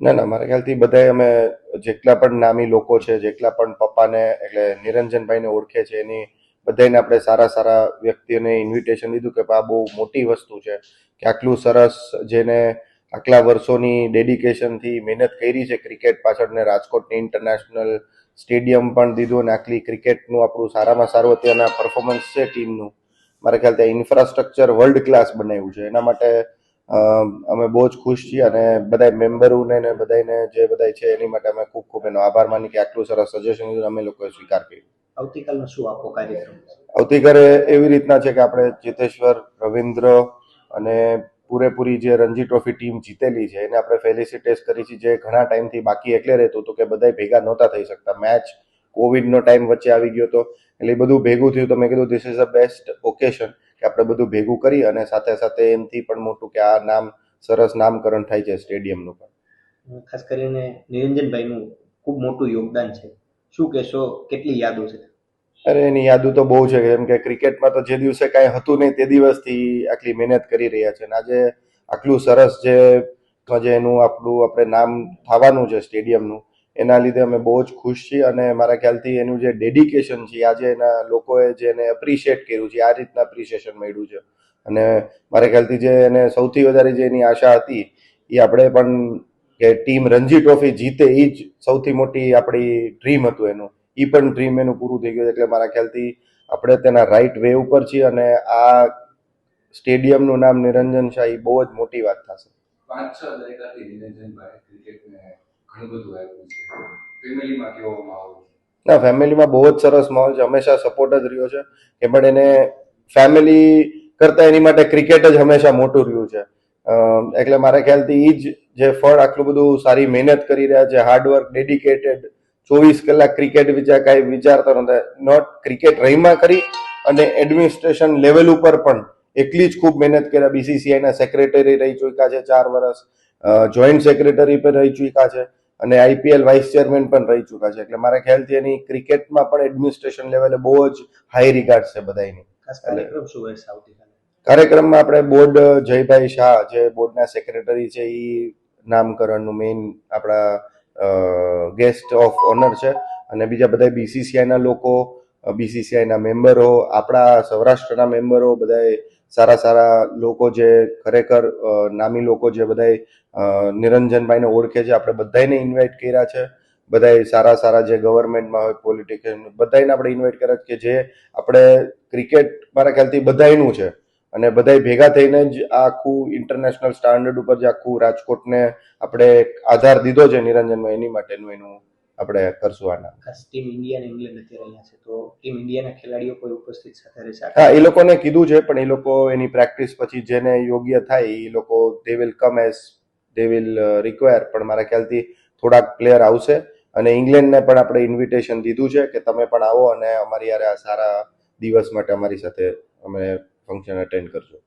ના ના, મારા ખ્યાલથી બધાય અમે જેટલા પણ નામી લોકો છે, જેટલા પણ પપ્પાને, એટલે નિરંજનભાઈને ઓળખે છે, એની બધાને આપણે સારા સારા વ્યક્તિઓને ઇન્વિટેશન દીધું કે આ બહુ મોટી વસ્તુ છે કે આટલું સરસ જેને આટલા વર્ષોની ડેડિકેશનથી મહેનત કરી છે ક્રિકેટ પાછળ ને રાજકોટની ઇન્ટરનેશનલ સ્ટેડિયમ પણ દીધું અને આટલી ક્રિકેટનું આપણું સારામાં સારું અત્યારના પરફોર્મન્સ છે ટીમનું મારા ખ્યાલથી ઇન્ફ્રાસ્ટ્રક્ચર વર્લ્ડ ક્લાસ બનાવ્યું છે. એના માટે અમે બહુ જ ખુશ છીએ અને બધા મેમ્બરોને ને બધાને જે બધા છે એની માટે અમે ખૂબ ખૂબ એનો આભાર માની કે આટલું સરસ સજેશન અમે લોકોએ સ્વીકાર કર્યું. આવતીકાલનો શું આખો કાર્યક્રમ? આવતીકાલે એવી રીતના છે કે આપણે ચેતેશ્વર રવિન્દ્ર અને પૂરેપૂરી જે રણજી ટ્રોફી ટીમ જીતેલી છે એને આપણે ફેલિસિટેટ કરી છે જે ઘણા ટાઈમથી બાકી એટલે રહેતું હતું કે બધા ભેગા નહોતા થઈ શકતા. મેચ કોવિડનો ટાઈમ વચ્ચે આવી ગયો હતો. એટલે બધું ભેગું થયું તો મેં કીધું this is a best occasion કે આપણે બધું ભેગું કરી અને સાથે સાથે એમથી પણ મોટું કે આ નામ સરસ નામકરણ થાય છે સ્ટેડિયમનું પણ. ખાસ કરીને નિરંજનભાઈનું ખૂબ મોટું યોગદાન છે. શું કહેશો કેટલી યાદો છે? અરે એની યાદો તો બહુ છે. કેમ કે ક્રિકેટમાં તો જે દિવસે કાંઈ હતું નહીં તે દિવસથી આટલી મહેનત કરી રહ્યા છે. અને આજે આટલું સરસ જે જે એનું આપણું આપણે નામ થવાનું છે સ્ટેડિયમનું એના લીધે અમે બહુ જ ખુશ છીએ અને મારા ખ્યાલથી એનું જે ડેડિકેશન છે આજે એના લોકોએ જે એને એપ્રિશિએટ કર્યું છે, આ રીતના એપ્રિશિએશન મળ્યું છે. અને મારા ખ્યાલથી જે એને સૌથી વધારે જે એની આશા હતી, એ આપણે પણ કે ટીમ રણજી ટ્રોફી જીતે, એ જ સૌથી મોટી આપણી ડ્રીમ હતું એનું. એ પણ ડ્રીમ એનું પૂરું થઈ ગયું છે. એટલે મારા ખ્યાલથી આપણે તેના રાઈટ વે ઉપર છીએ અને આ સ્ટેડિયમનું નામ નિરંજન શાહ એ બહુ જ મોટી વાત થશે. પાંચ છ દાયકાથી નિરંજનભાઈ, ક્રિકેટને ફેમિલીમાં ના, ફેમિલીમાં બહુ જ સરસ માહોલ છે. હંમેશા સપોર્ટ જ રહ્યો છે. કે પણ એને ફેમિલી કરતાં એની માટે ક્રિકેટ જ હંમેશા મોટું રહ્યું છે. એટલે મારા ખ્યાલથી એ જ જે ફળ આટલું બધું સારી મહેનત કરી રહ્યા છે હાર્ડવર્ક ડેડિકેટેડ ચોવીસ કલાક ક્રિકેટ વિચાર કાંઈ વિચારતો નહોતા. નોટ ક્રિકેટ રહીમાં કરી અને એડમિનિસ્ટ્રેશન લેવલ ઉપર પણ એટલી જ ખૂબ મહેનત કર્યા. બીસીસીઆઈના સેક્રેટરી રહી ચૂક્યા છે, ચાર વર્ષ જોઈન્ટ સેક્રેટરી પણ રહી ચૂક્યા છે. અને આઈપીએલ વાઇસ ચેરમેન પણ રહી ચૂક્યા છે. એટલે મારા ખ્યાલથી એની ક્રિકેટમાં પણ એડમિનિસ્ટ્રેશન લેવલે બહુ જ હાઈ રિગાર્ડ છે બધાની કાર્યક્રમમાં આપણે બોર્ડ જયભાઈ શાહ જે બોર્ડના સેક્રેટરી છે એ નામકરણનું મેઇન આપણા ગેસ્ટ ઓફ ઓનર છે. અને બીજા બધા બીસીસીઆઈના લોકો બીસીસીઆઈના મેમ્બરો, આપણા સૌરાષ્ટ્રના મેમ્બરો, બધાએ સારા સારા લોકો જે ખરેખર નામી લોકો જે બધાએ નિરંજનભાઈને ઓળખે છે. આપણે બધાને ઇન્વાઇટ કર્યા છે. બધાય સારા સારા જે ગવર્મેન્ટમાં હોય પોલિટિકલ બધાને આપણે ઇન્વાઇટ કર્યા કે જે આપણે ક્રિકેટ મારા ખ્યાલથી બધાયનું છે. અને બધાય ભેગા થઈને જ આખું ઇન્ટરનેશનલ સ્ટાન્ડર્ડ ઉપર જે આખું રાજકોટને આપણે આધાર દીધો છે નિરંજનમાં. એની માટેનું એનું આપણે કરશું આના. ટીમ ઇન્ડિયા અને ઇંગ્લેન્ડ અત્યારે અહીંયા છે તો ટીમ ઇન્ડિયાના ખેલાડીઓ કોઈ ઉપસ્થિત સાથે રહેશે? હા એ લોકોને કીધું છે પણ એ લોકો એની પ્રેક્ટિસ પછી જેને યોગ્ય થાય એ લોકો they will come as they will require પણ મારા ખ્યાલથી થોડાક પ્લેયર આવશે. અને ઇંગ્લેન્ડને પણ આપણે ઇન્વિટેશન દીધું છે કે તમે પણ આવો અને અમારી યારે આ સારા દિવસ માટે અમારી સાથે અમે ફંક્શન અટેન્ડ કરજો.